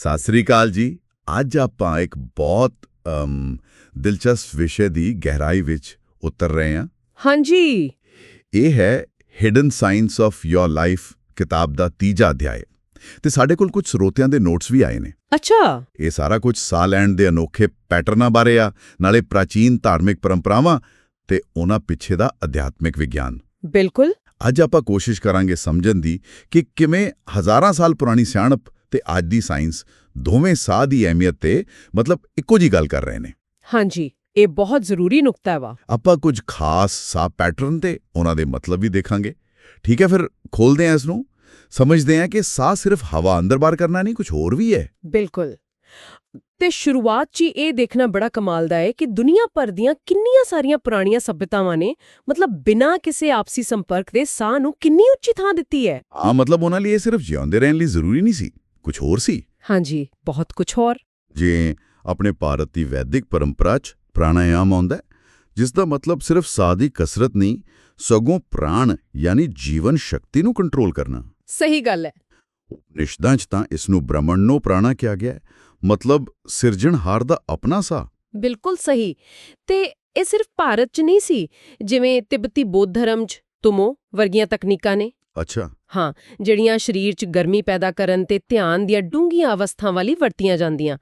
ਸਤਿ ਸ੍ਰੀ ਅਕਾਲ ਜੀ। ਅੱਜ ਆਪਾਂ ਇੱਕ ਬਹੁਤ ਦਿਲਚਸਪ ਵਿਸ਼ੇ ਦੀ ਗਹਿਰਾਈ ਵਿੱਚ ਉਤਰ ਰਹੇ ਹਾਂ। ਹਾਂਜੀ। ਇਹ ਹੈ hidden science of your life ਕਿਤਾਬ ਦਾ ਤੀਜਾ ਅਧਿਆਇ। ਤੇ ਸਾਡੇ ਕੋਲ ਕੁਝ ਸਰੋਤਿਆਂ ਦੇ ਨੋਟਸ ਵੀ ਆਏ ਨੇ। ਅੱਛਾ। ਇਹ ਸਾਰਾ ਕੁਝ ਸਾਹ ਲੈਣ ਦੇ ਅਨੋਖੇ ਪੈਟਰਨਾਂ ਬਾਰੇ ਆ ਨਾਲੇ ਪ੍ਰਾਚੀਨ ਧਾਰਮਿਕ ਪਰੰਪਰਾਵਾਂ ਤੇ ਉਹਨਾਂ ਪਿੱਛੇ ਦਾ ਅਧਿਆਤਮਿਕ ਵਿਗਿਆਨ। ਬਿਲਕੁਲ। ਅੱਜ ਆਪਾਂ ਕੋਸ਼ਿਸ਼ ਕਰਾਂਗੇ ਸਮਝਣ ਦੀ ਕਿ ਕਿਵੇਂ ਹਜ਼ਾਰਾਂ ਸਾਲ ਪੁਰਾਣੀ ਸਿਆਣਪ ਤੇ ਅੱਜ ਦੀ ਸਾਇੰਸ ਦੋਵੇਂ ਸਾਹ ਦੀ ਅਹਿਮੀਅਤ ਤੇ ਮਤਲਬ ਇੱਕੋ ਜੀ ਗੱਲ ਕਰ ਰਹੇ ਨੇ। ਹਾਂਜੀ ਇਹ ਬਹੁਤ ਜ਼ਰੂਰੀ ਨੁਕਤਾ ਵਾ ਆਪਾਂ ਕੁਝ ਖਾਸ ਸਾਹ ਪੈਟਰਨ ਤੇ ਉਹਨਾਂ ਦੇ ਮਤਲਬ ਵੀ ਦੇਖਾਂਗੇ। ਠੀਕ ਹੈ ਫਿਰ ਖੋਲਦੇ ਹਾਂ ਇਸ ਨੂੰ ਸਮਝਦੇ ਹਾਂ ਕਿ ਸਾਹ ਸਿਰਫ ਹਵਾ ਅੰਦਰ ਬਾਹਰ ਕਰਨਾ ਨਹੀਂ ਕੁਝ ਹੋਰ ਵੀ ਹੈ। ਬਿਲਕੁਲ। ਤੇ ਸ਼ੁਰੂਆਤ 'ਚ ਇਹ ਦੇਖਣਾ ਬੜਾ ਕਮਾਲ ਦਾ ਹੈ ਕਿ ਦੁਨੀਆ ਭਰ ਦੀਆਂ ਕਿੰਨੀਆਂ ਸਾਰੀਆਂ ਪੁਰਾਣੀਆਂ ਸਭਿਅਤਾਵਾਂ ਨੇ ਮਤਲਬ ਬਿਨਾਂ ਕਿਸੇ ਆਪਸੀ ਸੰਪਰਕ ਦੇ ਸਾਹ ਨੂੰ ਕਿੰਨੀ ਉੱਚੀ ਥਾਂ ਦਿੱਤੀ ਹੈ? ਆ ਮਤਲਬ ਉਹਨਾਂ ਲਈ ਇਹ ਸਿਰਫ ਜਿਉਂਦੇ ਰਹਿਣ ਲਈ ਜ਼ਰੂਰੀ ਨਹੀਂ ਸੀ। ਕੁਝ ਹੋਰ ਸੀ? ਹਾਂਜੀ ਬਹੁਤ ਕੁਝ ਹੋਰ। ਜੇ ਆਪਣੇ ਭਾਰਤ ਦੀ ਵੈਦਿਕ ਪਰੰਪਰਾ 'ਚ ਪ੍ਰਾਣਾਯਾਮ ਆਉਂਦਾ ਜਿਸ ਦਾ ਮਤਲਬ ਸਿਰਫ ਸਾਹ ਦੀ ਕਸਰਤ ਨਹੀਂ ਸਗੋਂ ਪ੍ਰਾਣ ਯਾਨੀ ਜੀਵਨ ਸ਼ਕਤੀ ਨੂੰ ਕੰਟਰੋਲ ਕਰਨਾ। ਸਹੀ ਗੱਲ ਹੈ। ਨਿਸ਼ਦਾਂ 'ਚ ਤਾਂ ਇਸ ਨੂੰ ਬ੍ਰਹਮਣਨੋ ਪ੍ਰਾਣਾ ਕਿਹਾ ਗਿਆ ਹੈ ਮਤਲਬ ਸਿਰਜਣਹਾਰ ਦਾ ਆਪਣਾ ਸਾਹ। ਬਿਲਕੁਲ ਸਹੀ। ਤੇ ਇਹ ਸਿਰਫ ਭਾਰਤ 'ਚ ਨਹੀਂ ਸੀ ਜਿਵੇਂ ਤਿੱਬਤੀ ਬੌਧ ਧਰਮ 'ਚ ਤੁਮੋ ਵਰਗੀਆਂ ਤਕਨੀਕਾਂ ਨੇ? ਅੱਛਾ। ਹਾਂ ਜਿਹੜੀਆਂ ਸਰੀਰ 'ਚ ਗਰਮੀ ਪੈਦਾ ਕਰਨ ਤੇ ਧਿਆਨ ਦੀਆਂ ਡੂੰਘੀਆਂ ਅਵਸਥਾਵਾਂ ਲਈ ਵਰਤੀਆਂ ਜਾਂਦੀਆਂ।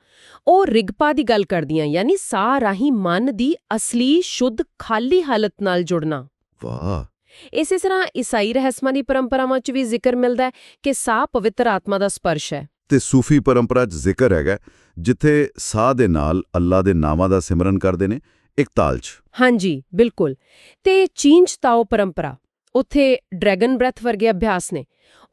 ਉਹ ਰਿਗਪਾ ਦੀ ਗੱਲ ਕਰਦੀਆਂ ਯਾਨੀ ਸਾਹ ਰਾਹੀਂ ਮਨ ਦੀ ਅਸਲੀ ਸ਼ੁੱਧ ਖਾਲੀ ਹਾਲਤ ਨਾਲ ਜੁੜਨਾ। ਵਾਹ। ਇਸੇ ਤਰ੍ਹਾਂ ਈਸਾਈ ਰਹੱਸਮਾਂ ਦੀ ਪਰੰਪਰਾਵਾਂ 'ਚ ਵੀ ਜ਼ਿਕਰ ਮਿਲਦਾ ਹੈ ਕਿ ਸਾਹ ਪਵਿੱਤਰ ਆਤਮਾ ਦਾ ਸਪਰਸ਼ ਹੈ। ਤੇ ਸੂਫੀ ਪਰੰਪਰਾ 'ਚ ਜ਼ਿਕਰ ਹੈਗਾ ਜਿੱਥੇ ਸਾਹ ਦੇ ਨਾਲ ਅੱਲਾ ਦੇ ਨਾਮਾਂ ਦਾ ਸਿਮਰਨ ਕਰਦੇ ਨੇ ਇੱਕ ਤਾਲ 'ਚ। ਹਾਂਜੀ ਬਿਲਕੁਲ। ਤੇ ਚੀਨ 'ਚ ਤਾਓ ਪਰੰਪਰਾ। ਉੱਥੇ ਡਰੈਗਨ ਬ੍ਰੈਥ ਵਰਗੇ ਅਭਿਆਸ ਨੇ।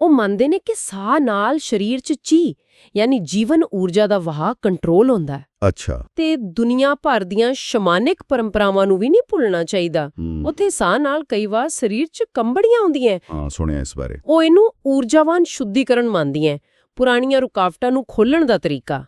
ਉਹ ਮੰਨਦੇ ਨੇ ਕਿ ਸਾਹ ਨਾਲ ਸਰੀਰ 'ਚ ਚੀ ਯਾਨੀ ਜੀਵਨ ਊਰਜਾ ਦਾ ਵਹਾਅ ਕੰਟਰੋਲ ਹੁੰਦਾ ਹੈ। ਅੱਛਾ। ਤੇ ਦੁਨੀਆ ਭਰ ਦੀਆਂ ਸ਼ਮਾਨਿਕ ਪਰੰਪਰਾਵਾਂ ਨੂੰ ਵੀ ਨਹੀਂ ਭੁੱਲਣਾ ਚਾਹੀਦਾ। ਉੱਥੇ ਸਾਹ ਨਾਲ ਕਈ ਵਾਰ ਸਰੀਰ 'ਚ ਕੰਬੜੀਆਂ ਆਉਂਦੀਆਂ ਹਾਂ ਸੁਣਿਆ ਇਸ ਬਾਰੇ। ਉਹ ਇਹਨੂੰ ਊਰਜਾਵਾਨ ਸ਼ੁੱਧੀਕਰਨ ਮੰਨਦੀਆਂ ਪੁਰਾਣੀਆਂ ਰੁਕਾਵਟਾਂ ਨੂੰ ਖੋਲਣ ਦਾ ਤਰੀਕਾ।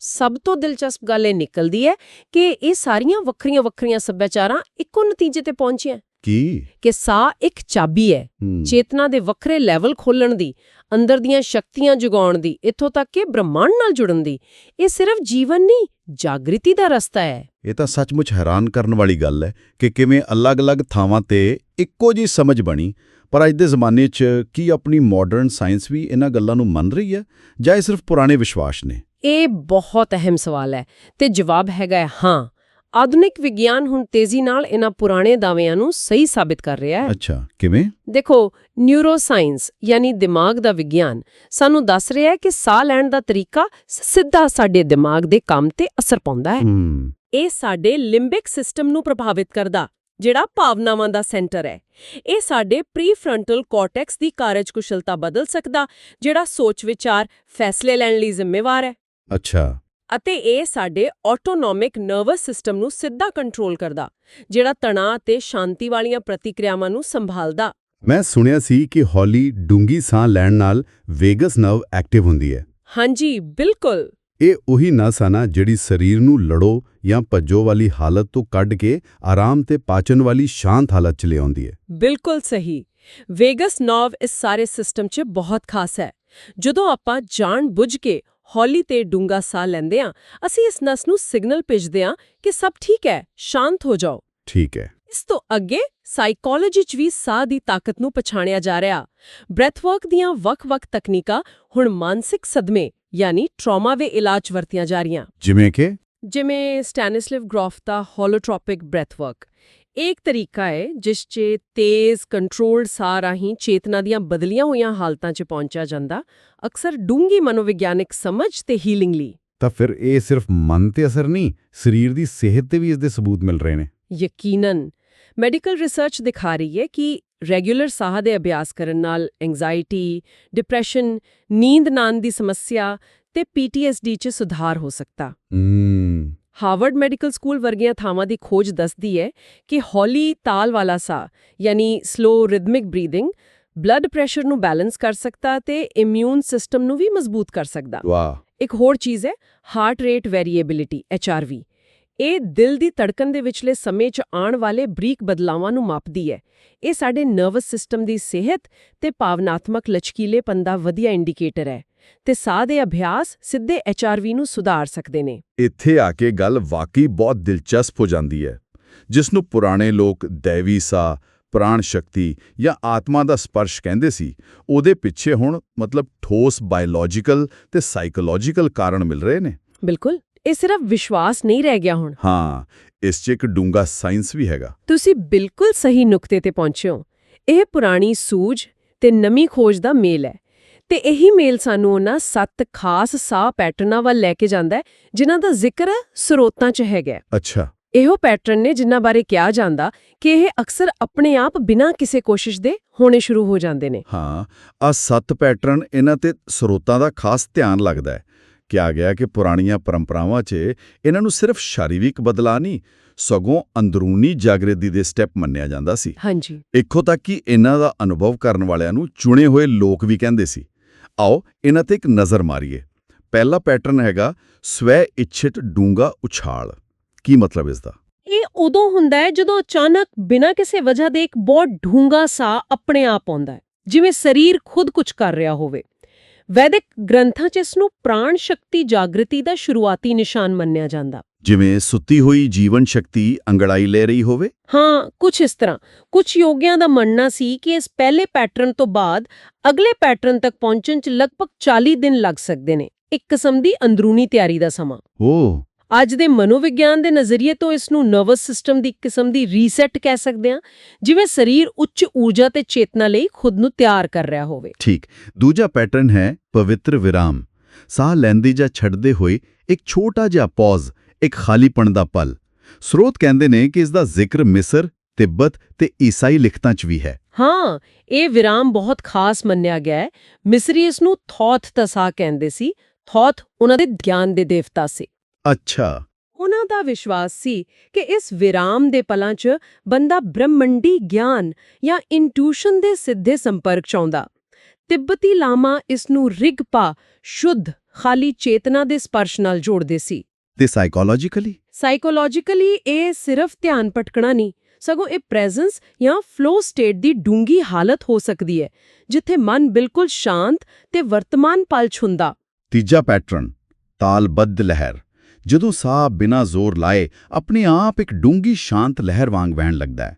ਸਭ ਤੋਂ ਦਿਲਚਸਪ ਗੱਲ ਇਹ ਨਿਕਲਦੀ ਹੈ ਕਿ ਇਹ ਸਾਰੀਆਂ ਵੱਖਰੀਆਂ-ਵੱਖਰੀਆਂ ਸੱਭਿਆਚਾਰਾਂ ਇੱਕੋ ਨਤੀਜੇ ਤੇ ਪਹੁੰਚੀਆਂ। ਕੀ? ਕਿ ਸਾਹ ਇੱਕ ਚਾਬੀ ਹੈ ਚੇਤਨਾ ਦੇ ਵੱਖਰੇ ਲੈਵਲ ਖੋਲਣ ਦੀ ਅੰਦਰ ਦੀਆਂ ਸ਼ਕਤੀਆਂ ਜਗਾਉਣ ਦੀ ਇੱਥੋਂ ਤੱਕ ਕਿ ਬ੍ਰਹਮੰਡ ਨਾਲ ਜੁੜਨ ਦੀ। ਇਹ ਸਿਰਫ ਜੀਵਨ ਨਹੀਂ ਜਾਗ੍ਰਿਤੀ ਦਾ ਰਸਤਾ ਹੈ। ਇਹ ਤਾਂ ਸੱਚਮੁੱਚ ਹੈਰਾਨ ਕਰਨ ਵਾਲੀ ਗੱਲ ਹੈ ਕਿ ਕਿਵੇਂ ਅਲੱਗ-ਅਲੱਗ ਥਾਵਾਂ ਤੇ ਇੱਕੋ ਜੀ ਸਮਝ ਬਣੀ। ਪਰ ਅੱਜ ਦੇ ਜ਼ਮਾਨੇ 'ਚ ਕੀ ਆਪਣੀ ਮਾਡਰਨ ਸਾਇੰਸ ਵੀ ਇਹਨਾਂ ਗੱਲਾਂ ਨੂੰ ਮੰਨ ਰਹੀ ਹੈ ਜਾਂ ਇਹ ਸਿਰਫ ਪੁਰਾਣੇ ਵਿਸ਼ਵਾਸ ਨੇ? ਇਹ ਬਹੁਤ ਅਹਿਮ ਸਵਾਲ ਹੈ ਤੇ ਜਵਾਬ ਹੈਗਾ ਹਾਂ। ਆਧੁਨਿਕ ਵਿਗਿਆਨ ਹੁਣ ਤੇਜ਼ੀ ਨਾਲ ਇਹਨਾਂ ਪੁਰਾਣੇ ਦਾਅਵਿਆਂ ਨੂੰ ਸਹੀ ਸਾਬਿਤ ਕਰ ਰਿਹਾ ਹੈ। ਅੱਛਾ ਕਿਵੇਂ? ਦੇਖੋ ਨਿਊਰੋਸਾਇੰਸ ਯਾਨੀ ਦਿਮਾਗ ਦਾ ਵਿਗਿਆਨ ਸਾਨੂੰ ਦੱਸ ਰਿਹਾ ਹੈ ਕਿ ਸਾਹ ਲੈਣ ਦਾ ਤਰੀਕਾ ਸਿੱਧਾ ਸਾਡੇ ਦਿਮਾਗ ਦੇ ਕੰਮ ਤੇ ਅਸਰ ਪਾਉਂਦਾ ਹੈ। ਇਹ ਸਾਡੇ ਲਿੰਬਿਕ ਸਿਸਟਮ ਨੂੰ ਪ੍ਰਭਾਵਿਤ ਕਰਦਾ ਜਿਹੜਾ ਭਾਵਨਾਵਾਂ ਦਾ ਸੈਂਟਰ ਹੈ। ਇਹ ਸਾਡੇ ਪ੍ਰੀਫਰੰਟਲ ਕਾਰਟੈਕਸ ਦੀ ਕਾਰਜਕੁਸ਼ਲਤਾ ਬਦਲ ਸਕਦਾ ਜਿਹੜਾ ਸੋਚ ਵਿਚਾਰ ਫੈਸਲੇ ਲੈਣ ਲਈ ਜ਼ਿੰਮੇਵਾਰ ਹੈ। ਅੱਛਾ। ਅਤੇ ਇਹ ਸਾਡੇ ਆਟੋਨੋਮਿਕ ਨਰਵਸ ਸਿਸਟਮ ਨੂੰ ਸਿੱਧਾ ਕੰਟਰੋਲ ਕਰਦਾ ਜਿਹੜਾ ਤਣਾਅ ਤੇ ਸ਼ਾਂਤੀ ਵਾਲੀਆਂ ਪ੍ਰਤੀਕਿਰਿਆਵਾਂ ਨੂੰ ਸੰਭਾਲਦਾ। ਮੈਂ ਸੁਣਿਆ ਸੀ ਕਿ ਹੌਲੀ ਡੂੰਗੀ ਸਾਹ ਲੈਣ ਨਾਲ ਵੇਗਸ ਨਰਵ ਐਕਟਿਵ ਹੁੰਦੀ ਹੈ। ਹਾਂਜੀ ਬਿਲਕੁਲ। ਇਹ ਉਹੀ ਨਸ ਆ ਨਾ ਜਿਹੜੀ ਸਰੀਰ ਨੂੰ ਲੜੋ ਜਾਂ ਭੱਜੋ ਵਾਲੀ ਹਾਲਤ ਤੋਂ ਕੱਢ ਕੇ ਆਰਾਮ ਤੇ ਪਾਚਨ ਵਾਲੀ ਸ਼ਾਂਤ ਹਾਲਤ 'ਚ ਲਿਆਉਂਦੀ ਹੈ। ਬਿਲਕੁਲ ਸਹੀ। ਵੇਗਸ ਨਰਵ ਇਸ ਸਾਰੇ ਸਿਸਟਮ 'ਚ ਬਹੁਤ ਖਾਸ ਹੈ। ਜਦੋਂ ਆਪਾਂ ਜਾਣ ਬੁੱਝ ਕੇ ਹੌਲੀ ਤੇ ਡੂੰਗਾ ਸਾਹ ਲੈਂਦੇ ਹਾਂ ਅਸੀਂ ਇਸ ਨਸ ਨੂੰ ਸਿਗਨਲ ਭੇਜਦੇ ਹਾਂ ਕਿ ਸਭ ਠੀਕ ਹੈ ਸ਼ਾਂਤ ਹੋ ਜਾਓ। ਠੀਕ ਹੈ। ਇਸ ਤੋਂ ਅੱਗੇ ਸਾਈਕੋਲੋਜੀ 'ਚ ਵੀ ਸਾਹ ਦੀ ਤਾਕਤ ਨੂੰ ਪਛਾਣਿਆ ਜਾ ਰਿਹਾ। ਬ੍ਰੈਥਵਰਕ ਦੀਆਂ ਵੱਖ-ਵੱਖ ਤਕਨੀਕਾਂ ਹੁਣ ਮਾਨਸਿਕ ਸਦਮੇ ਯਾਨੀ ਟਰਾਮਾ ਦੇ ਇਲਾਜ ਵਰਤੀਆਂ ਜਾ ਰਹੀਆਂ। ਜਿਵੇਂ ਕਿ? ਜਿਵੇਂ ਸਟੈਨਿਸਲਿਵ ਗ੍ਰੋਫ ਦਾ ਹੋਲੋਟ੍ਰੋਪਿਕ ਬ੍ਰੈਥਵਰਕ ਇੱਕ ਤਰੀਕਾ ਹੈ ਜਿਸ 'ਚ ਤੇਜ਼ ਕੰਟਰੋਲਡ ਸਾਹ ਰਾਹੀਂ ਚੇਤਨਾ ਦੀਆਂ ਬਦਲੀਆਂ ਹੋਈਆਂ ਹਾਲਤਾਂ 'ਚ ਪਹੁੰਚਿਆ ਜਾਂਦਾ ਅਕਸਰ ਡੂੰਗੀ ਮਨੋਵਿਗਿਆਨਿਕ ਸਮਝ ਤੇ ਹੀਲਿੰਗ ਲਈ। ਤਾਂ ਫਿਰ ਇਹ ਸਿਰਫ ਮਨ ਤੇ ਅਸਰ ਨਹੀਂ ਸਰੀਰ ਦੀ ਸਿਹਤ ਤੇ ਵੀ ਇਸ ਦੇ ਸਬੂਤ ਮਿਲ ਰਹੇ ਨੇ। ਯਕੀਨਨ ਮੈਡੀਕਲ ਰਿਸਰਚ ਦਿਖਾ ਰਹੀ ਹੈ ਕਿ ਰੈਗੂਲਰ ਸਾਹ ਦੇ ਅਭਿਆਸ ਕਰਨ ਨਾਲ ਐਂਜ਼ਾਇਟੀ ਡਿਪਰੈਸ਼ਨ ਨੀਂਦ ਨਾ ਦੀ ਸਮੱਸਿਆ ਤੇ ਪੀਟੀਐਸਡੀ 'ਚ ਸੁਧਾਰ ਹੋ ਸਕਦਾ। ਹਮ ਹਾਰਵਰਡ ਮੈਡੀਕਲ ਸਕੂਲ ਵਰਗੀਆਂ ਥਾਵਾਂ ਦੀ ਖੋਜ ਦੱਸਦੀ ਹੈ ਕਿ ਹੌਲੀ ਤਾਲ ਵਾਲਾ ਸਾਹ ਯਾਨੀ slow rhythmic breathing blood pressure ਨੂੰ ਬੈਲੈਂਸ ਕਰ ਸਕਦਾ ਤੇ ਇਮਿਊਨ ਸਿਸਟਮ ਨੂੰ ਵੀ ਮਜ਼ਬੂਤ ਕਰ ਸਕਦਾ। ਵਾਹ। ਇੱਕ ਹੋਰ ਚੀਜ਼ ਹੈ ਹਾਰਟ ਰੇਟ ਵੇਰੀਏਬਿਲਿਟੀ HRV ਇਹ ਦਿਲ ਦੀ ਧੜਕਨ ਦੇ ਵਿਚਲੇ ਸਮੇਂ 'ਚ ਆਉਣ ਵਾਲੇ ਬਰੀਕ ਬਦਲਾਵਾਂ ਨੂੰ ਮਾਪਦੀ ਹੈ। ਇਹ ਸਾਡੇ ਨਰਵਸ ਸਿਸਟਮ ਦੀ ਸਿਹਤ ਤੇ ਭਾਵਨਾਤਮਕ ਲਚਕੀਲੇਪਨ ਦਾ ਵਧੀਆ ਇੰਡੀਕੇਟਰ ਹੈ। ਤੇ ਸਾਹ ਦੇ ਅਭਿਆਸ ਸਿੱਧੇ ਐਚਆਰਵੀ ਨੂੰ ਸੁਧਾਰ ਸਕਦੇ ਨੇ। ਇੱਥੇ ਆ ਕੇ ਗੱਲ ਵਾਕਈ ਬਹੁਤ ਦਿਲਚਸਪ ਹੋ ਜਾਂਦੀ ਹੈ ਜਿਸ ਨੂੰ ਪੁਰਾਣੇ ਲੋਕ ਦੇਵੀ ਸਾਹ ਪ੍ਰਾਣ ਸ਼ਕਤੀ ਜਾਂ ਆਤਮਾ ਦਾ ਸਪਰਸ਼ ਕਹਿੰਦੇ ਸੀ ਉਹਦੇ ਪਿੱਛੇ ਹੁਣ ਮਤਲਬ ਠੋਸ ਬਾਇਓਲੋਜੀਕਲ ਤੇ ਸਾਈਕੋਲੋਜੀਕਲ ਕਾਰਨ ਮਿਲ ਰਹੇ ਨੇ। ਬਿਲਕੁਲ ਇਹ ਸਿਰਫ ਵਿਸ਼ਵਾਸ ਨਹੀਂ ਰਹਿ ਗਿਆ ਹੁਣ। ਹਾਂ ਇਸ 'ਚ ਇੱਕ ਡੂੰਗਾ ਸਾਇੰਸ ਵੀ ਹੈਗਾ। ਤੁਸੀਂ ਬਿਲਕੁਲ ਸਹੀ ਨੁਕਤੇ ਤੇ ਪਹੁੰਚੇ ਹੋ। ਇਹ ਪੁਰਾਣੀ ਸੂਝ ਤੇ ਨਵੀਂ ਖੋਜ ਦਾ ਮੇਲ ਹੈ। ਤੇ ਇਹੀ ਮੇਲ ਸਾਨੂੰ ਉਹਨਾਂ ਸੱਤ ਖਾਸ ਸਾਹ ਪੈਟਰਨਾਂ ਵੱਲ ਲੈ ਕੇ ਜਾਂਦਾ ਹੈ ਜਿਨ੍ਹਾਂ ਦਾ ਜ਼ਿਕਰ ਸਰੋਤਾਂ 'ਚ ਹੈਗਾ ਅੱਛਾ। ਇਹੋ ਪੈਟਰਨ ਨੇ ਜਿਨ੍ਹਾਂ ਬਾਰੇ ਕਿਹਾ ਜਾਂਦਾ ਕਿ ਇਹ ਅਕਸਰ ਆਪਣੇ ਆਪ ਬਿਨਾਂ ਕਿਸੇ ਕੋਸ਼ਿਸ਼ ਦੇ ਹੋਣੇ ਸ਼ੁਰੂ ਹੋ ਜਾਂਦੇ ਨੇ। ਹਾਂ ਆ ਸੱਤ ਪੈਟਰਨ ਇਹਨਾਂ ਤੇ ਸਰੋਤਾਂ ਦਾ ਖਾਸ ਧਿਆਨ ਲੱਗਦਾ ਹੈ। ਕਿਹਾ ਗਿਆ ਕਿ ਪੁਰਾਣੀਆਂ ਪਰੰਪਰਾਵਾਂ 'ਚ ਇਹਨਾਂ ਨੂੰ ਸਿਰਫ ਸ਼ਾਰੀਰਿਕ ਬਦਲਾਅ ਨਹੀਂ ਸਗੋਂ ਅੰਦਰੂਨੀ ਜਾਗਰਤੀ ਦੇ ਸਟੈਪ ਮੰਨਿਆ ਜਾਂਦਾ ਸੀ। ਹਾਂਜੀ। ਇੱਥੋਂ ਤੱਕ ਕਿ ਇਹਨਾਂ ਦਾ ਅਨੁਭਵ ਕਰਨ ਵਾਲਿਆਂ ਨੂੰ ਚੁਣੇ ਹੋਏ ਲੋਕ ਵੀ ਕਹਿੰਦੇ ਸੀ। ਆਓ ਇਹਨਾਂ ਤੇ ਇੱਕ ਨਜ਼ਰ ਮਾਰੀਏ। ਪਹਿਲਾ ਪੈਟਰਨ ਹੈਗਾ, ਸਵੈ ਇੱਛਿਤ ਡੂੰਗਾ ਉਛਾਲ। ਕੀ ਮਤਲਬ ਇਸ ਦਾ ਇਹ ਉਦੋਂ ਹੁੰਦਾ ਹੈ ਜਦੋਂ ਅਚਾਨਕ ਬਿਨਾਂ ਕਿਸੇ ਵਜ੍ਹਾ ਦੇ ਇੱਕ ਬਹੁਤ ਢੂੰਗਾ ਸਾਹ ਆਪਣੇ ਆਪ ਆਉਂਦਾ ਹੈ, ਜਿਵੇਂ ਸਰੀਰ ਖੁਦ ਕੁਝ ਕਰ ਰਿਹਾ ਹੋਵੇ। ਵੈਦਿਕ ਗ੍ਰੰਥਾਂ 'ਚ ਇਸ ਨੂੰ ਪ੍ਰਾਣ ਸ਼ਕਤੀ ਜਾਗ੍ਰਿਤੀ ਦਾ ਸ਼ੁਰੂਆਤੀ ਨਿਸ਼ਾਨ ਮੰਨਿਆ ਜਾਂਦਾ। ਜਿਵੇਂ ਸੁੱਤੀ ਹੋਈ ਜੀਵਨ ਸ਼ਕਤੀ ਅੰਗੜਾਈ ਲੈ ਰਹੀ ਹੋਵੇ? ਹਾਂ ਕੁਝ ਇਸ ਤਰ੍ਹਾਂ। ਕੁਝ ਯੋਗੀਆਂ ਦਾ ਮੰਨਣਾ ਸੀ ਕਿ ਇਸ ਪਹਿਲੇ ਪੈਟਰਨ ਤੋਂ ਬਾਅਦ ਅਗਲੇ ਪੈਟਰਨ ਤੱਕ ਪਹੁੰਚਣ 'ਚ ਲਗਭਗ 40 ਦਿਨ ਲੱਗ ਸਕਦੇ ਨੇ। ਇੱਕ ਕਿਸਮ ਦੀ ਅੰਦਰੂਨੀ ਤਿਆਰੀ ਦਾ ਸਮਾਂ। ਓ ਅੱਜ ਦੇ ਮਨੋਵਿਗਿਆਨ ਦੇ ਨਜ਼ਰੀਏ ਤੋਂ ਇਸ ਨੂੰ ਨਰਵਸ ਸਿਸਟਮ ਦੀ ਇੱਕ ਕਿਸਮ ਦੀ ਰੀਸੈਟ ਕਹਿ ਸਕਦੇ ਹਾਂ ਜਿਵੇਂ ਸਰੀਰ ਉੱਚ ਊਰਜਾ ਤੇ ਚੇਤਨਾ ਲਈ ਖੁਦ ਨੂੰ ਤਿਆਰ ਕਰ ਰਿਹਾ ਹੋਵੇ। ਠੀਕ। ਦੂਜਾ ਪੈਟਰਨ ਹੈ ਪਵਿੱਤਰ ਵਿਰਾਮ। ਸਾਹ ਲੈਂਦੇ ਜਾਂ ਛੱਡਦੇ ਹੋਏ ਇੱਕ ਛੋਟਾ ਜਿਹਾ ਪੌਜ਼ ਇੱਕ ਖਾਲੀਪਣ ਦਾ ਪਲ। ਸਰੋਤ ਕਹਿੰਦੇ ਨੇ ਕਿ ਇਸ ਦਾ ਜ਼ਿਕਰ ਮਿਸਰ ਤਿੱਬਤ ਤੇ ਈਸਾਈ ਲਿਖਤਾਂ 'ਚ ਵੀ ਹੈ। ਹਾਂ ਇਹ ਵਿਰਾਮ ਬਹੁਤ ਖਾਸ ਮੰਨਿਆ ਗਿਆ ਹੈ। ਮਿਸਰੀ ਇਸ ਨੂੰ ਥੌਥ ਸਾਹ ਕਹਿੰਦੇ ਸੀ। ਥੌਥ ਉਹਨਾਂ ਦੇ ਗਿਆਨ ਦੇ ਦੇਵਤਾ ਸੀ। ਅੱਛਾ। ਉਹਨਾਂ ਦਾ ਵਿਸ਼ਵਾਸ ਸੀ ਕਿ ਇਸ ਵਿਰਾਮ ਦੇ ਪਲਾਂ 'ਚ ਬੰਦਾ ਬ੍ਰਹਮੰਡੀ ਗਿਆਨ ਜਾਂ ਇੰਟੂਸ਼ਨ ਦੇ ਸਿੱਧੇ ਸੰਪਰਕ 'ਚ ਆਉਂਦਾ। ਤਿੱਬਤੀ ਲਾਮਾ ਇਸ ਨੂੰ ਰਿਗਪਾ ਸ਼ੁੱਧ ਖਾਲੀ ਚੇਤਨਾ ਦੇ ਸਪਰਸ਼ ਨਾਲ ਜੋੜਦੇ ਸੀ। ਤੇ ਸਾਈਕੋਲੋਜੀਕਲੀ ਸਾਈਕੋਲੋਜੀਕਲੀ ਇਹ ਸਿਰਫ ਧਿਆਨ ਭਟਕਣਾ ਨਹੀਂ ਸਗੋਂ ਇਹ ਪ੍ਰੈਜ਼ੈਂਸ ਜਾਂ ਫਲੋ ਸਟੇਟ ਦੀ ਡੂੰਗੀ ਹਾਲਤ ਹੋ ਸਕਦੀ ਹੈ ਜਿੱਥੇ ਮਨ ਬਿਲਕੁਲ ਸ਼ਾਂਤ ਤੇ ਵਰਤਮਾਨ ਪਲ ਹੁੰਦਾ ਤੀਜਾ ਪੈਟਰਨ ਤਾਲਬੱਧ ਲਹਿਰ। ਜਦੋਂ ਸਾਹ ਬਿਨਾਂ ਜ਼ੋਰ ਲਾਏ ਆਪਣੇ ਆਪ ਇੱਕ ਡੂੰਗੀ ਸ਼ਾਂਤ ਲਹਿਰ ਵਾਂਗ ਵਹਿਣ ਲੱਗਦਾ ਹੈ।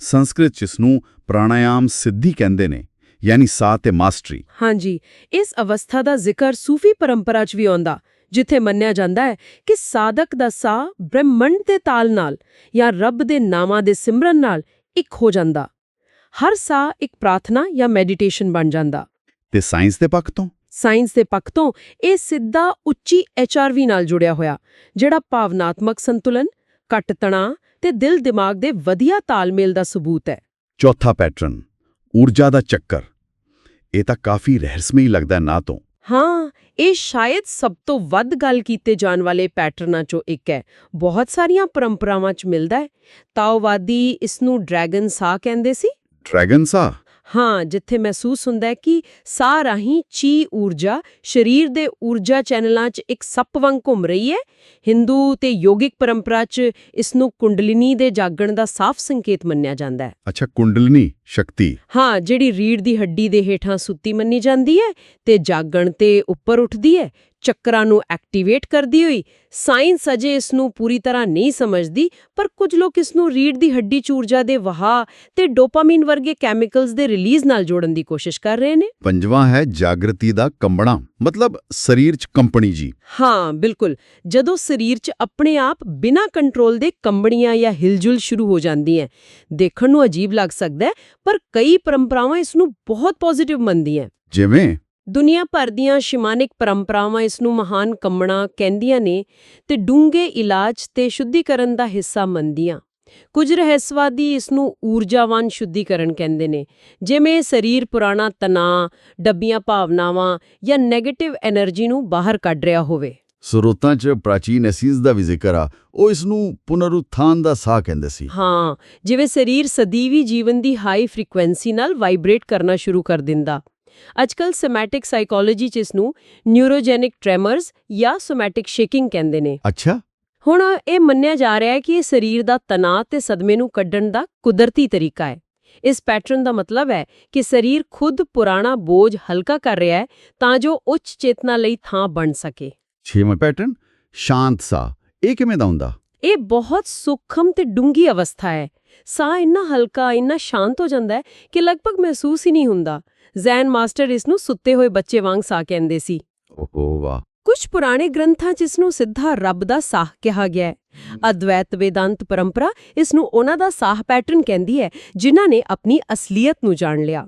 ਸੰਸਕ੍ਰਿਤ ਇਸ ਨੂੰ ਪ੍ਰਾਣਾਯਾਮ ਸਿੱਧੀ ਕਹਿੰਦੇ ਨੇ ਯਾਨੀ ਸਾਹ ਤੇ ਮਾਸਟਰੀ। ਹਾਂਜੀ ਇਸ ਅਵਸਥਾ ਦਾ ਜ਼ਿਕਰ ਸੂਫੀ ਪਰੰਪਰਾ 'ਚ ਵੀ ਆਉਂਦਾ ਜਿੱਥੇ ਮੰਨਿਆ ਜਾਂਦਾ ਹੈ ਕਿ ਸਾਧਕ ਦਾ ਸਾਹ ਬ੍ਰਹਮੰਡ ਦੇ ਤਾਲ ਨਾਲ ਜਾਂ ਰੱਬ ਦੇ ਨਾਮਾਂ ਦੇ ਸਿਮਰਨ ਨਾਲ ਇੱਕ ਹੋ ਜਾਂਦਾ। ਹਰ ਸਾਹ ਇੱਕ ਪ੍ਰਾਰਥਨਾ ਜਾਂ ਮੈਡੀਟੇਸ਼ਨ ਬਣ ਜਾਂਦਾ। ਤੇ ਸਾਇੰਸ ਦੇ ਪੱਖ ਤੋਂ? ਸਾਇੰਸ ਦੇ ਪੱਖ ਤੋਂ ਇਹ ਸਿੱਧਾ ਉੱਚੀ ਐਚਆਰਵੀ ਨਾਲ ਜੁੜਿਆ ਹੋਇਆ ਜਿਹੜਾ ਭਾਵਨਾਤਮਕ ਸੰਤੁਲਨ ਘੱਟ ਤਣਾਅ ਤੇ ਦਿਲ ਦਿਮਾਗ ਦੇ ਵਧੀਆ ਤਾਲਮੇਲ ਦਾ ਸਬੂਤ ਹੈ। ਚੌਥਾ ਪੈਟਰਨ ਊਰਜਾ ਦਾ ਚੱਕਰ। ਇਹ ਤਾਂ ਕਾਫੀ ਰਹੱਸਮਈ ਲੱਗਦਾ ਨਾ ਤੋਂ। ਹਾਂ, ਇਹ ਸ਼ਾਇਦ ਸਭ ਤੋਂ ਵੱਧ ਗੱਲ ਕੀਤੇ ਜਾਣ ਵਾਲੇ ਪੈਟਰਨਾਂ ਚੋਂ ਇੱਕ ਹੈ। ਬਹੁਤ ਸਾਰੀਆਂ ਪਰੰਪਰਾਵਾਂ 'ਚ ਮਿਲਦਾ ਹੈ। ਤਾਓਵਾਦੀ ਇਸ ਨੂੰ ਡਰੈਗਨ ਸਾਹ ਕਹਿੰਦੇ ਸੀ। ਡਰੈਗਨ ਸਾਹ? ਹਾਂ ਜਿੱਥੇ ਮਹਿਸੂਸ ਹੁੰਦਾ ਹੈ ਕਿ ਸਾਹ ਰਾਹੀਂ ਚੀ ਊਰਜਾ ਸਰੀਰ ਦੇ ਊਰਜਾ ਚੈਨਲਾਂ 'ਚ ਇੱਕ ਸੱਪ ਵਾਂਗ ਘੁੰਮ ਰਹੀ ਹੈ। ਹਿੰਦੂ ਤੇ ਯੋਗਿਕ ਪਰੰਪਰਾ 'ਚ ਇਸ ਨੂੰ ਕੁੰਡਲਿਨੀ ਦੇ ਜਾਗਣ ਦਾ ਸਾਫ਼ ਸੰਕੇਤ ਮੰਨਿਆ ਜਾਂਦਾ ਹੈ। ਅੱਛਾ ਕੁੰਡਲਨੀ ਸ਼ਕਤੀ। ਹਾਂ ਜਿਹੜੀ ਰੀੜ ਦੀ ਹੱਡੀ ਦੇ ਹੇਠਾਂ ਸੁੱਤੀ ਮੰਨੀ ਜਾਂਦੀ ਹੈ ਤੇ ਜਾਗਣ ਤੇ ਉੱਪਰ ਉੱਠਦੀ ਹੈ। ਚੱਕਰਾਂ ਨੂੰ ਐਕਟੀਵੇਟ ਕਰਦੀ ਹੋਈ ਸਾਇੰਸ ਅਜੇ ਇਸ ਨੂੰ ਪੂਰੀ ਤਰ੍ਹਾਂ ਨਹੀਂ ਸਮਝਦੀ ਪਰ ਕੁਝ ਲੋਕ ਇਸ ਨੂੰ ਰੀੜ ਦੀ ਹੱਡੀ ਚ ਊਰਜਾ ਦੇ ਵਹਾਅ ਤੇ ਡੋਪਾਮਾਈਨ ਵਰਗੇ ਕੈਮੀਕਲਸ ਦੇ ਰਿਲੀਜ਼ ਨਾਲ ਜੋੜਨ ਦੀ ਕੋਸ਼ਿਸ਼ ਕਰ ਰਹੇ ਨੇ। ਪੰਜਵਾਂ ਹੈ ਜਾਗਰਤੀ ਦਾ ਕੰਬਣਾ ਮਤਲਬ ਸਰੀਰ 'ਚ ਕੰਪਣੀ ਜੀ। ਹਾਂ ਬਿਲਕੁਲ। ਜਦੋਂ ਸਰੀਰ 'ਚ ਆਪਣੇ ਆਪ ਬਿਨਾਂ ਕੰਟਰੋਲ ਦੇ ਕੰਬਣੀਆਂ ਜਾਂ ਹਿਲਜੁਲ ਸ਼ੁਰੂ ਹੋ ਜਾਂਦੀ ਹੈ ਦੇਖਣ ਨੂੰ ਅਜੀਬ ਲੱਗ ਸਕਦਾ ਹੈ ਪਰ ਕਈ ਪਰੰਪਰਾਵਾਂ ਇਸ ਨੂੰ ਬਹੁਤ ਪੋਜ਼ਿਟਿਵ ਮੰਨਦੀਆਂ ਜਿਵੇਂ ਦੁਨੀਆ ਭਰ ਦੀਆਂ ਸ਼ਿਮਾਨਿਕ ਪਰੰਪਰਾਵਾਂ ਇਸ ਨੂੰ ਮਹਾਨ ਕੰਮਣਾ ਕਹਿੰਦੀਆਂ ਨੇ ਤੇ ਡੂੰਘੇ ਇਲਾਜ ਤੇ ਸ਼ੁੱਧੀਕਰਨ ਦਾ ਹਿੱਸਾ ਮੰਨਦੀਆਂ। ਕੁਝ ਰਹੱਸਵਾਦੀ ਇਸ ਨੂੰ ਊਰਜਾਵਾਨ ਸ਼ੁੱਧੀਕਰਨ ਕਹਿੰਦੇ ਨੇ ਜਿਵੇਂ ਸਰੀਰ ਪੁਰਾਣਾ ਤਣਾਅ ਡੱਬੀਆਂ ਭਾਵਨਾਵਾਂ ਜਾਂ ਨੈਗੇਟਿਵ એનર્ਜੀ ਨੂੰ ਬਾਹਰ ਕੱਢ ਰਿਹਾ ਹੋਵੇ। ਸਰੋਤਾਂ 'ਚ ਪ੍ਰਾਚੀਨ ਅਸੀਸ ਦਾ ਵੀ ਜ਼ਿਕਰ ਆ ਉਹ ਇਸ ਨੂੰ ਪੁਨਰਉਥਾਨ ਦਾ ਸਾਹ ਕਹਿੰਦੇ ਸੀ। ਹਾਂ ਜਿਵੇਂ ਸਰੀਰ ਸਦੀਵੀ ਜੀਵਨ ਦੀ ਹਾਈ ਫ੍ਰੀਕੁਐਂਸੀ ਨਾਲ ਵਾਈਬ੍ਰੇਟ ਕਰਨਾ ਸ਼ੁਰੂ ਕਰ ਦਿੰਦਾ। ਅੱਜਕੱਲ ਸੋਮੈਟਿਕ ਸਾਈਕੋਲੋਜੀ ਚ ਇਸ ਨੂੰ ਨਿਊਰੋਜੈਨਿਕ ਟ੍ਰੈਮਰਸ ਜਾਂ ਸੋਮੈਟਿਕ ਸ਼ੇਕਿੰਗ ਕਹਿੰਦੇ ਨੇ। ਅੱਛਾ। ਹੁਣ ਇਹ ਮੰਨਿਆ ਜਾ ਰਿਹਾ ਹੈ ਕਿ ਇਹ ਸਰੀਰ ਦਾ ਤਣਾਅ ਤੇ ਸਦਮੇ ਨੂੰ ਕੱਢਣ ਦਾ ਕੁਦਰਤੀ ਤਰੀਕਾ ਹੈ। ਇਸ ਪੈਟਰਨ ਦਾ ਮਤਲਬ ਹੈ ਕਿ ਸਰੀਰ ਖੁਦ ਪੁਰਾਣਾ ਬੋਝ ਹਲਕਾ ਕਰ ਰਿਹਾ ਹੈ ਤਾਂ ਜੋ ਉੱਚ ਚੇਤਨਾ ਲਈ ਥਾਂ ਬਣ ਸਕੇ। ਛੇਵਾਂ ਪੈਟਰਨ ਸ਼ਾਂਤ ਸਾਹ। ਇਹ ਕਿਵੇਂ ਦਾ ਹੁੰਦਾ? ਇਹ ਬਹੁਤ ਸੂਖਮ ਤੇ ਡੂੰਗੀ ਅਵਸਥਾ ਹੈ। ਸਾਹ ਇੰਨਾ ਹਲਕਾ ਇੰਨਾ ਸ਼ਾਂਤ ਹੋ ਜਾਂਦਾ ਹੈ ਕਿ ਲਗਭਗ ਮਹਿਸੂਸ ਹੀ ਨਹੀਂ ਹੁੰਦਾ। ਜ਼ੈਨ ਮਾਸਟਰ ਇਸ ਨੂੰ ਸੁੱਤੇ ਹੋਏ ਬੱਚੇ ਵਾਂਗ ਸਾਹ ਕਹਿੰਦੇ ਸੀ। ਓਹੋ ਵਾਹ। ਕੁਝ ਪੁਰਾਣੇ ਗ੍ਰੰਥਾਂ 'ਚ ਇਸ ਨੂੰ ਸਿੱਧਾ ਰੱਬ ਦਾ ਸਾਹ ਕਿਹਾ ਗਿਆ ਹੈ। ਅਦਵੈਤ ਵੇਦਾਂਤ ਪਰੰਪਰਾ ਇਸ ਨੂੰ ਉਹਨਾਂ ਦਾ ਸਾਹ ਪੈਟਰਨ ਕਹਿੰਦੀ ਹੈ ਜਿਨ੍ਹਾਂ ਨੇ ਆਪਣੀ ਅਸਲੀਅਤ ਨੂੰ ਜਾਣ ਲਿਆ।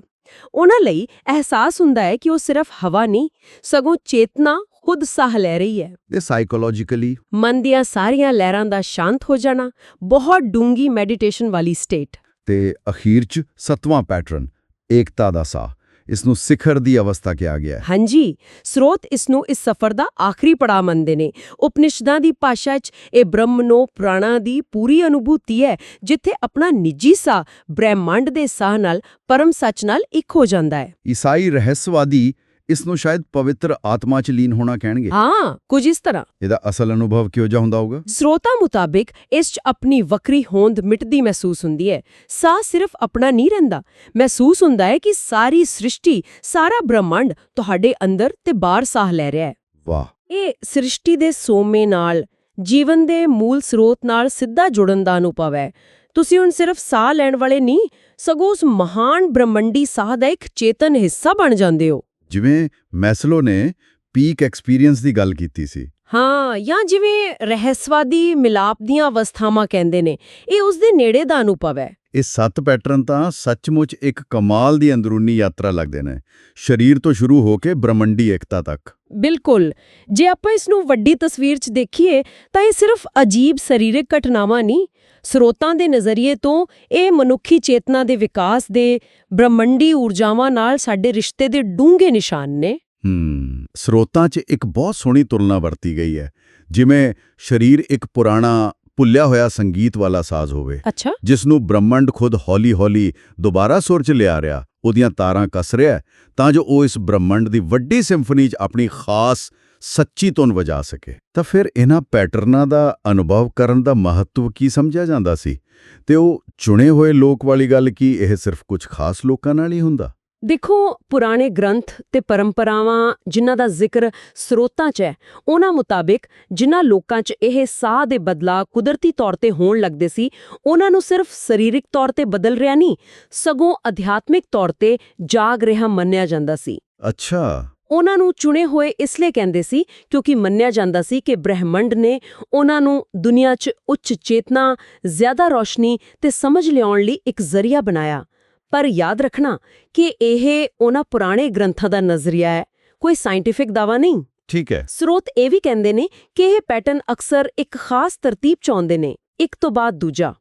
ਉਹਨਾਂ ਲਈ ਅਹਿਸਾਸ ਹੁੰਦਾ ਹੈ ਕਿ ਉਹ ਸਿਰਫ ਹਵਾ ਨਹੀਂ ਸਗੋਂ ਚੇਤਨਾ ਖੁਦ ਸਾਹ ਲੈ ਰਹੀ ਹੈ। ਤੇ ਸਾਈਕੋਲੋਜੀਕਲੀ ਮਨ ਦੀਆਂ ਸਾਰੀਆਂ ਲਹਿਰਾਂ ਦਾ ਸ਼ਾਂਤ ਹੋ ਜਾਣਾ ਬਹੁਤ ਡੂੰਗੀ ਮੈਡੀਟੇਸ਼ਨ ਵਾਲੀ ਸਟੇਟ ਤੇ ਅਖੀਰ 'ਚ ਸੱਤਵਾਂ ਪੈਟਰਨ ਏਕਤਾ ਦਾ ਸਾਹ। ਇਸ ਨੂੰ ਸਿਖਰ ਦੀ ਅਵਸਥਾ ਕਿਹਾ ਗਿਆ ਹੈ। ਹਾਂਜੀ ਸਰੋਤ ਇਸ ਨੂੰ ਇਸ ਸਫ਼ਰ ਦਾ ਆਖਰੀ ਪੜਾਅ ਮੰਨਦੇ ਨੇ। ਉਪਨਿਸ਼ਦਾਂ ਦੀ ਭਾਸ਼ਾ 'ਚ ਇਹ ਬ੍ਰਹਮਨੋ ਪ੍ਰਾਣਾ ਦੀ ਪੂਰੀ ਅਨੁਭੂਤੀ ਹੈ ਜਿੱਥੇ ਆਪਣਾ ਨਿੱਜੀ ਸਾਹ ਬ੍ਰਹਿਮੰਡ ਦੇ ਸਾਹ ਨਾਲ ਪਰਮ ਸੱਚ ਨਾਲ ਇੱਕ ਹੋ ਜਾਂਦਾ ਹੈ। ਈਸਾਈ ਰਹੱਸਵਾਦੀ ਇਸ ਨੂੰ ਸ਼ਾਇਦ ਪਵਿੱਤਰ ਆਤਮਾ 'ਚ ਲੀਨ ਹੋਣਾ ਕਹਿਣਗੇ। ਹਾਂ ਕੁਝ ਇਸ ਤਰ੍ਹਾਂ। ਇਹਦਾ ਅਸਲ ਅਨੁਭਵ ਕਿਹੋ ਜਿਹਾ ਹੁੰਦਾ ਹੋਊਗਾ? ਸਰੋਤਾਂ ਮੁਤਾਬਿਕ ਇਸ 'ਚ ਆਪਣੀ ਵੱਖਰੀ ਹੋਂਦ ਮਿਟਦੀ ਮਹਿਸੂਸ ਹੁੰਦੀ ਹੈ। ਸਾਹ ਸਿਰਫ ਆਪਣਾ ਨਹੀਂ ਰਹਿੰਦਾ। ਮਹਿਸੂਸ ਹੁੰਦਾ ਹੈ ਕਿ ਸਾਰੀ ਸ੍ਰਿਸ਼ਟੀ ਸਾਰਾ ਬ੍ਰਹਮੰਡ ਤੁਹਾਡੇ ਅੰਦਰ ਤੇ ਬਾਹਰ ਸਾਹ ਲੈ ਰਿਹਾ ਹੈ। ਵਾਹ। ਇਹ ਸ੍ਰਿਸ਼ਟੀ ਦੇ ਸੋਮੇ ਨਾਲ ਜੀਵਨ ਦੇ ਮੂਲ ਸਰੋਤ ਨਾਲ ਸਿੱਧਾ ਜੁੜਨ ਦਾ ਅਨੁਭਵ ਹੈ। ਤੁਸੀਂ ਹੁਣ ਸਿਰਫ ਸਾਹ ਲੈਣ ਵਾਲੇ ਨਹੀਂ ਸਗੋਂ ਉਸ ਮਹਾਨ ਬ੍ਰਹਮੰਡੀ ਸਾਹ ਦਾ ਇੱਕ ਚੇਤਨ ਹਿੱਸਾ ਬਣ ਜਾਂਦੇ ਹੋ। ਜਿਵੇਂ ਮੈਸਲੋ ਨੇ ਪੀਕ ਐਕਸਪੀਰੀਅੰਸ ਦੀ ਗੱਲ ਕੀਤੀ ਸੀ। ਹਾਂ ਜਾਂ ਜਿਵੇਂ ਰਹੱਸਵਾਦੀ ਮਿਲਾਪ ਦੀਆਂ ਅਵਸਥਾਵਾਂ ਕਹਿੰਦੇ ਨੇ ਇਹ ਉਸ ਦੇ ਨੇੜੇ ਦਾ ਅਨੁਭਵ ਹੈ। ਇਹ ਸੱਤ ਪੈਟਰਨ ਤਾਂ ਸੱਚਮੁੱਚ ਇੱਕ ਕਮਾਲ ਦੀ ਅੰਦਰੂਨੀ ਯਾਤਰਾ ਲੱਗਦੇ ਨੇ। ਸਰੀਰ ਤੋਂ ਸ਼ੁਰੂ ਹੋ ਕੇ ਬ੍ਰਹਮੰਡੀ ਏਕਤਾ ਤੱਕ। ਬਿਲਕੁਲ। ਜੇ ਆਪਾਂ ਇਸ ਨੂੰ ਵੱਡੀ ਤਸਵੀਰ 'ਚ ਦੇਖੀਏ ਤਾਂ ਇਹ ਸਿਰਫ ਅਜੀਬ ਸਰੀਰਕ ਘਟਨਾਵਾਂ ਨਹੀਂ ਸਰੋਤਾਂ ਦੇ ਨਜ਼ਰੀਏ ਤੋਂ ਇਹ ਮਨੁੱਖੀ ਚੇਤਨਾ ਦੇ ਵਿਕਾਸ ਦੇ ਬ੍ਰਹਮੰਡੀ ਊਰਜਾਵਾਂ ਨਾਲ ਸਾਡੇ ਰਿਸ਼ਤੇ ਦੇ ਡੂੰਘੇ ਨਿਸ਼ਾਨ ਨੇ। ਸਰੋਤਾਂ 'ਚ ਇੱਕ ਬਹੁਤ ਸੋਹਣੀ ਤੁਲਨਾ ਵਰਤੀ ਗਈ ਹੈ ਜਿਵੇਂ ਸਰੀਰ ਇੱਕ ਪੁਰਾਣਾ ਭੁੱਲਿਆ ਹੋਇਆ ਸੰਗੀਤ ਵਾਲਾ ਸਾਜ਼ ਹੋਵੇ ਅੱਛਾ। ਜਿਸ ਨੂੰ ਬ੍ਰਹਮੰਡ ਖੁਦ ਹੌਲੀ-ਹੌਲੀ ਦੁਬਾਰਾ ਸੁਰ 'ਚ ਲਿਆ ਰਿਹਾ ਉਹਦੀਆਂ ਤਾਰਾਂ ਕੱਸ ਰਿਹਾ ਤਾਂ ਜੋ ਉਹ ਇਸ ਬ੍ਰਹਮੰਡ ਦੀ ਵੱਡੀ ਸਿੰਫਨੀ 'ਚ ਆਪਣੀ ਖਾਸ ਸੱਚੀ ਧੁਨ ਵਜਾ ਸਕੇ। ਤਾਂ ਫਿਰ ਇਹਨਾਂ ਪੈਟਰਨਾਂ ਦਾ ਅਨੁਭਵ ਕਰਨ ਦਾ ਮਹੱਤਵ ਕੀ ਸਮਝਿਆ ਜਾਂਦਾ ਸੀ? ਤੇ ਉਹ ਚੁਣੇ ਹੋਏ ਲੋਕ ਵਾਲੀ ਗੱਲ ਕੀ ਇਹ ਸਿਰਫ ਕੁਝ ਖਾਸ ਲੋਕਾਂ ਨਾਲ ਹੀ ਹੁੰਦਾ? ਦੇਖੋ ਪੁਰਾਣੇ ਗ੍ਰੰਥ ਤੇ ਪਰੰਪਰਾਵਾਂ ਜਿਨ੍ਹਾਂ ਦਾ ਜ਼ਿਕਰ ਸਰੋਤਾਂ 'ਚ ਹੈ ਉਹਨਾਂ ਮੁਤਾਬਿਕ ਜਿਨ੍ਹਾਂ ਲੋਕਾਂ 'ਚ ਇਹ ਸਾਹ ਦੇ ਬਦਲਾਅ ਕੁਦਰਤੀ ਤੌਰ ਤੇ ਹੋਣ ਲੱਗਦੇ ਸੀ ਉਹਨਾਂ ਨੂੰ ਸਿਰਫ ਸਰੀਰਕ ਤੌਰ ਤੇ ਬਦਲ ਰਿਹਾ ਨਹੀਂ ਸਗੋਂ ਅਧਿਆਤਮਿਕ ਤੌਰ ਤੇ ਜਾਗ ਰਿਹਾ ਮੰਨਿਆ ਜਾਂਦਾ ਸੀ। ਅੱਛਾ। ਉਹਨਾਂ ਨੂੰ ਚੁਣੇ ਹੋਏ ਇਸ ਲਈ ਕਹਿੰਦੇ ਸੀ ਕਿਉਂਕਿ ਮੰਨਿਆ ਜਾਂਦਾ ਸੀ ਕਿ ਬ੍ਰਹਿਮੰਡ ਨੇ ਉਹਨਾਂ ਨੂੰ ਦੁਨੀਆ 'ਚ ਉੱਚ ਚੇਤਨਾ ਜ਼ਿਆਦਾ ਰੋਸ਼ਨੀ ਤੇ ਸਮਝ ਲਿਆਉਣ ਲਈ ਇੱਕ ਜ਼ਰੀਆ ਬਣਾਇਆ। ਪਰ ਯਾਦ ਰੱਖਣਾ ਕਿ ਇਹ ਉਹਨਾਂ ਪੁਰਾਣੇ ਗ੍ਰੰਥਾਂ ਦਾ ਨਜ਼ਰੀਆ ਹੈ। ਕੋਈ ਸਾਇੰਟਿਫਿਕ ਦਾਵਾ ਨਹੀਂ? ਠੀਕ ਹੈ। ਸਰੋਤ ਇਹ ਵੀ ਕਹਿੰਦੇ ਨੇ ਕਿ ਇਹ ਪੈਟਰਨ ਅਕਸਰ ਇੱਕ ਖਾਸ ਤਰਤੀਬ ਚ ਆਉਂਦੇ ਨੇ ਇੱਕ ਤੋਂ ਬਾਅਦ ਦੂਜਾ।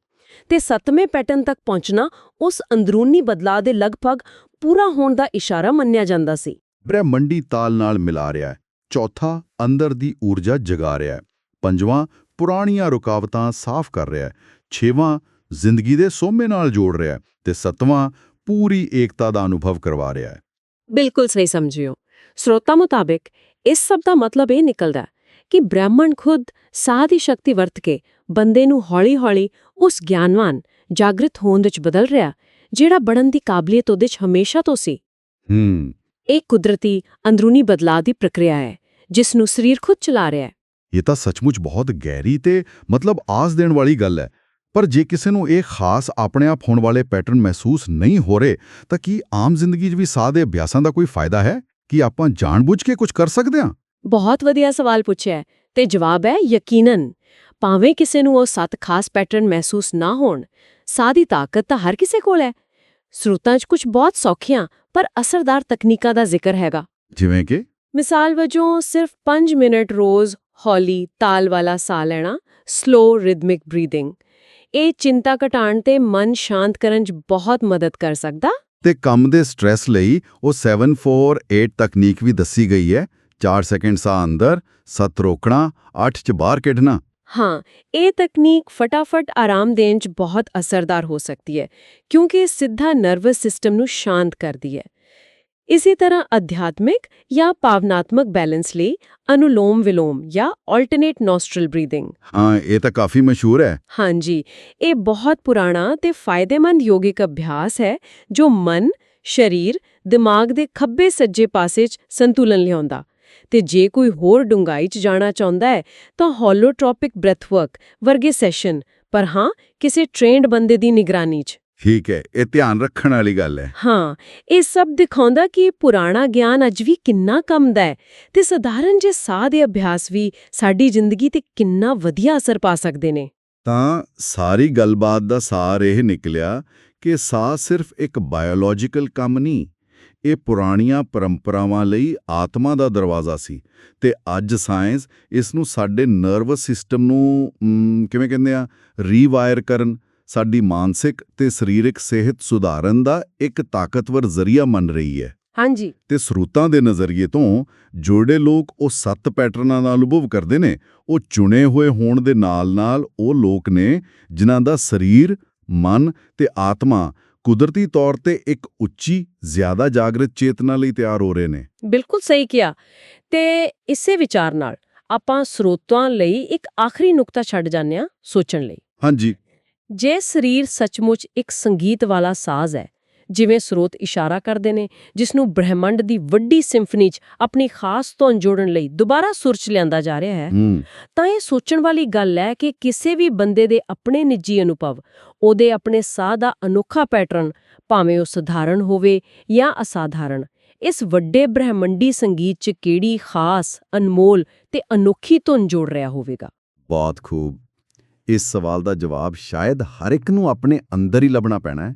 ਤੇ ਸੱਤਵੇਂ ਪੈਟਰਨ ਤੱਕ ਪਹੁੰਚਣਾ ਉਸ ਅੰਦਰੂਨੀ ਬਦਲਾਅ ਦੇ ਲਗਭਗ ਪੂਰਾ ਹੋਣ ਦਾ ਇਸ਼ਾਰਾ ਮੰਨਿਆ ਜਾਂਦਾ ਸੀ। ਬ੍ਰਹਮੰਡੀ ਤਾਲ ਨਾਲ ਮਿਲਾ ਰਿਹਾ ਹੈ। ਚੌਥਾ ਅੰਦਰ ਦੀ ਊਰਜਾ ਜਗਾ ਰਿਹਾ ਹੈ। ਪੰਜਵਾਂ ਪੁਰਾਣੀਆਂ ਰੁਕਾਵਟਾਂ ਸਾਫ਼ ਕਰ ਰਿਹਾ ਹੈ। ਛੇਵਾਂ ਜ਼ਿੰਦਗੀ ਦੇ ਸੋਮੇ ਨਾਲ ਜੋੜ ਰਿਹਾ ਹੈ ਤੇ ਸੱਤਵਾਂ ਪੂਰੀ ਏਕਤਾ ਦਾ ਅਨੁਭਵ ਕਰਵਾ ਰਿਹਾ ਹੈ। ਬਿਲਕੁਲ ਸਹੀ ਸਮਝਿਓ। ਸਰੋਤਾ ਮੁਤਾਬਿਕ ਇਸ ਸਭ ਦਾ ਮਤਲਬ ਇਹ ਨਿਕਲਦਾ ਕਿ ਬ੍ਰਹਮਣ ਖੁਦ ਸਾਹ ਦੀ ਸ਼ਕਤੀ ਵਰਤ ਕੇ ਬੰਦੇ ਨੂੰ ਹੌਲੀ-ਹੌਲੀ ਉਸ ਗਿਆਨਵਾਨ ਜਾਗਰਿਤ ਹੋਣ ਵਿੱਚ ਬਦਲ ਰਿਹਾ ਜਿਹੜਾ ਬਣਨ ਦੀ ਕਾਬਲੀਅਤ ਉਹਦੇ 'ਚ ਹਮੇਸ਼ਾ ਤੋਂ ਸੀ। ਹੂੰ। ਇਹ ਕੁਦਰਤੀ ਅੰਦਰੂਨੀ ਬਦਲਾਅ ਦੀ ਪ੍ਰਕਿਰਿਆ ਹੈ ਜਿਸ ਨੂੰ ਸਰੀਰ ਖੁਦ ਚਲਾ ਰਿਹਾ ਹੈ। ਇਹ ਤਾਂ ਸੱਚਮੁੱਚ ਬਹੁਤ ਗਹਿਰੀ ਤੇ ਮਤਲਬ ਆਸ ਦੇਣ ਵਾਲੀ ਗੱਲ ਹੈ। ਪਰ ਜੇ ਕਿਸੇ ਨੂੰ ਇਹ ਖਾਸ ਆਪਣੇ ਆਪ ਹੋਣ ਵਾਲੇ ਪੈਟਰਨ ਮਹਿਸੂਸ ਨਹੀਂ ਹੋ ਰਹੇ ਤਾਂ ਕੀ ਆਮ ਜ਼ਿੰਦਗੀ 'ਚ ਵੀ ਸਾਹ ਦੇ ਅਭਿਆਸਾਂ ਦਾ ਕੋਈ ਫਾਇਦਾ ਹੈ? ਕਿ ਆਪਾਂ ਜਾਣਬੁੱਝ ਕੇ ਕੁਝ ਕਰ ਸਕਦੇ ਹਾਂ? ਬਹੁਤ ਵਧੀਆ ਸਵਾਲ ਪੁੱਛਿਆ ਤੇ ਜਵਾਬ ਹੈ ਯਕੀਨਨ। ਭਾਵੇਂ ਕਿਸੇ ਨੂੰ ਉਹ ਸੱਤ ਖਾਸ ਪੈਟਰਨ ਮਹਿਸੂਸ ਨਾ ਹੋਣ ਸਾਹ ਦੀ ਤਾਕਤ ਤਾਂ ਹਰ ਕਿਸੇ ਕੋਲ ਹੈ। ਸਰੋਤਾਂ 'ਚ ਕੁਝ ਬਹੁਤ ਸੌਖੀਆਂ ਪਰ ਅਸਰਦਾਰ ਤਕਨੀਕਾਂ ਦਾ ਜ਼ਿਕਰ ਹੈਗਾ। ਜਿਵੇਂ ਕਿ? ਮਿਸਾਲ ਵਜੋਂ ਸਿਰਫ 5 ਮਿੰਟ ਰੋਜ਼ ਹੌਲੀ ਤਾਲ ਵਾਲਾ ਸਾਹ ਲੈਣਾ ਸਲੋ ਰਿਦਮਿਕ ਬਰੀਥਿੰਗ ਇਹ ਚਿੰਤਾ ਘਟਾਉਣ ਤੇ ਮਨ ਸ਼ਾਂਤ ਕਰਨ 'ਚ ਬਹੁਤ ਮਦਦ ਕਰ ਸਕਦਾ। ਤੇ ਕੰਮ ਦੇ ਸਟ੍ਰੈਸ ਲਈ ਉਹ 748 ਤਕਨੀਕ ਵੀ ਦੱਸੀ ਗਈ ਹੈ। 4 ਸੈਕਿੰਡ ਸਾਹ ਅੰਦਰ 7 ਰੋਕਣਾ 8 ਚ ਬਾਹਰ ਕੱਢਣਾ। ਹਾਂ ਇਹ ਤਕਨੀਕ ਫਟਾਫਟ ਆਰਾਮ ਦੇਣ 'ਚ ਬਹੁਤ ਅਸਰਦਾਰ ਹੋ ਸਕਦੀ ਹੈ ਕਿਉਂਕਿ ਇਹ ਸਿੱਧਾ ਨਰਵਸ ਸਿਸਟਮ ਨੂੰ ਸ਼ਾਂਤ ਕਰਦੀ ਹੈ। ਇਸੇ ਤਰ੍ਹਾਂ ਅਧਿਆਤਮਿਕ ਜਾਂ ਭਾਵਨਾਤਮਕ ਬੈਲੈਂਸ ਲਈ ਅਨੁਲੋਮ ਵਿਲੋਮ ਜਾਂ ਆਲਟਰਨੇਟ ਨੋਸਟਰਲ ਬਰੀਥਿੰਗ ਹਾਂ ਇਹ ਤਾਂ ਕਾਫੀ ਮਸ਼ਹੂਰ ਹੈ। ਹਾਂਜੀ ਇਹ ਬਹੁਤ ਪੁਰਾਣਾ ਤੇ ਫਾਇਦੇਮੰਦ ਯੋਗਿਕ ਅਭਿਆਸ ਹੈ ਜੋ ਮਨ ਸਰੀਰ ਦਿਮਾਗ ਦੇ ਖੱਬੇ ਸੱਜੇ ਪਾਸੇ 'ਚ ਸੰਤੁਲਨ ਲਿਆਉਂਦਾ। ਤੇ ਜੇ ਕੋਈ ਹੋਰ ਡੂੰਘਾਈ 'ਚ ਜਾਣਾ ਚਾਹੁੰਦਾ ਹੈ ਤਾਂ ਹੋਲੋਟ੍ਰੋਪਿਕ ਬ੍ਰੈਥਵਰਕ ਵਰਗੇ ਸੈਸ਼ਨ ਪਰ ਹਾਂ ਕਿਸੇ ਟ੍ਰੇਨਡ ਬੰਦੇ ਦੀ ਨਿਗਰਾਨੀ 'ਚ। ਠੀਕ ਹੈ ਇਹ ਧਿਆਨ ਰੱਖਣ ਵਾਲੀ ਗੱਲ ਹੈ। ਹਾਂ ਇਹ ਸਭ ਦਿਖਾਉਂਦਾ ਕਿ ਪੁਰਾਣਾ ਗਿਆਨ ਅੱਜ ਵੀ ਕਿੰਨਾ ਕੰਮ ਦਾ ਹੈ ਤੇ ਸਧਾਰਨ ਜੇ ਸਾਹ ਦੇ ਅਭਿਆਸ ਵੀ ਸਾਡੀ ਜ਼ਿੰਦਗੀ ਤੇ ਕਿੰਨਾ ਵਧੀਆ ਅਸਰ ਪਾ ਸਕਦੇ ਨੇ। ਤਾਂ ਸਾਰੀ ਗੱਲਬਾਤ ਦਾ ਸਾਰ ਇਹ ਨਿਕਲਿਆ ਕਿ ਸਾਹ ਸਿਰਫ ਇੱਕ ਬਾਇਓਲੋਜੀਕਲ ਕੰਮ ਨਹੀਂ ਇਹ ਪੁਰਾਣੀਆਂ ਪਰੰਪਰਾਵਾਂ ਲਈ ਆਤਮਾ ਦਾ ਦਰਵਾਜ਼ਾ ਸੀ ਤੇ ਅੱਜ ਸਾਇੰਸ ਇਸ ਨੂੰ ਸਾਡੇ ਨਰਵਸ ਸਿਸਟਮ ਨੂੰ ਕਿਵੇਂ ਕਹਿੰਦੇ ਆ ਰੀਵਾਇਰ ਕਰਨ ਸਾਡੀ ਮਾਨਸਿਕ ਤੇ ਸਰੀਰਕ ਸਿਹਤ ਸੁਧਾਰਨ ਦਾ ਇੱਕ ਤਾਕਤਵਰ ਜ਼ਰੀਆ ਮੰਨ ਰਹੀ ਹੈ। ਹਾਂਜੀ। ਤੇ ਸਰੋਤਾਂ ਦੇ ਨਜ਼ਰੀਏ ਤੋਂ ਜੋੜੇ ਲੋਕ ਉਹ ਸੱਤ ਪੈਟਰਨਾਂ ਦਾ ਅਨੁਭਵ ਕਰਦੇ ਨੇ ਉਹ ਚੁਣੇ ਹੋਏ ਹੋਣ ਦੇ ਨਾਲ-ਨਾਲ ਉਹ ਲੋਕ ਨੇ ਜਿਨ੍ਹਾਂ ਦਾ ਸਰੀਰ ਮਨ ਤੇ ਆਤਮਾ ਕੁਦਰਤੀ ਤੌਰ ਤੇ ਇੱਕ ਉੱਚੀ ਜ਼ਿਆਦਾ ਜਾਗਰਿਤ ਚੇਤਨਾ ਲਈ ਤਿਆਰ ਹੋ ਰਹੇ ਨੇ। ਬਿਲਕੁਲ ਸਹੀ ਕਿਹਾ। ਤੇ ਇਸੇ ਵਿਚਾਰ ਨਾਲ ਆਪਾਂ ਸਰੋਤਾਂ ਲਈ ਇੱਕ ਆਖਰੀ ਨੁਕਤਾ ਛੱਡ ਜਾਂਦੇ ਹਾਂ ਸੋਚਣ ਲਈ। ਹਾਂਜੀ। ਜੇ ਸਰੀਰ ਸੱਚਮੁੱਚ ਇੱਕ ਸੰਗੀਤ ਵਾਲਾ ਸਾਜ਼ ਹੈ ਜਿਵੇਂ ਸਰੋਤ ਇਸ਼ਾਰਾ ਕਰਦੇ ਨੇ ਜਿਸ ਨੂੰ ਬ੍ਰਹਿਮੰਡ ਦੀ ਵੱਡੀ ਸਿੰਫਨੀ 'ਚ ਆਪਣੀ ਖਾਸ ਧੁਨ ਜੋੜਨ ਲਈ ਦੁਬਾਰਾ ਸੁਰ 'ਚ ਲਿਆਂਦਾ ਜਾ ਰਿਹਾ ਹੈ। ਤਾਂ ਇਹ ਸੋਚਣ ਵਾਲੀ ਗੱਲ ਹੈ ਕਿ ਕਿਸੇ ਵੀ ਬੰਦੇ ਦੇ ਆਪਣੇ ਨਿੱਜੀ ਅਨੁਭਵ ਉਹਦੇ ਆਪਣੇ ਸਾਹ ਦਾ ਅਨੋਖਾ ਪੈਟਰਨ ਭਾਵੇਂ ਉਹ ਸਧਾਰਨ ਹੋਵੇ ਜਾਂ ਅਸਾਧਾਰਨ ਇਸ ਵੱਡੇ ਬ੍ਰਹਿਮੰਡੀ ਸੰਗੀਤ 'ਚ ਕਿਹੜੀ ਖਾਸ ਅਨਮੋਲ ਤੇ ਅਨੋਖੀ ਧੁਨ ਜੋੜ ਰਿਹਾ ਹੋਵੇਗਾ? ਬਹੁਤ ਖੂਬ। ਇਸ ਸਵਾਲ ਦਾ ਜਵਾਬ ਸ਼ਾਇਦ ਹਰ ਇੱਕ ਨੂੰ ਆਪਣੇ ਅੰਦਰ ਹੀ ਲੱਭਣਾ ਪੈਣਾ ਹੈ।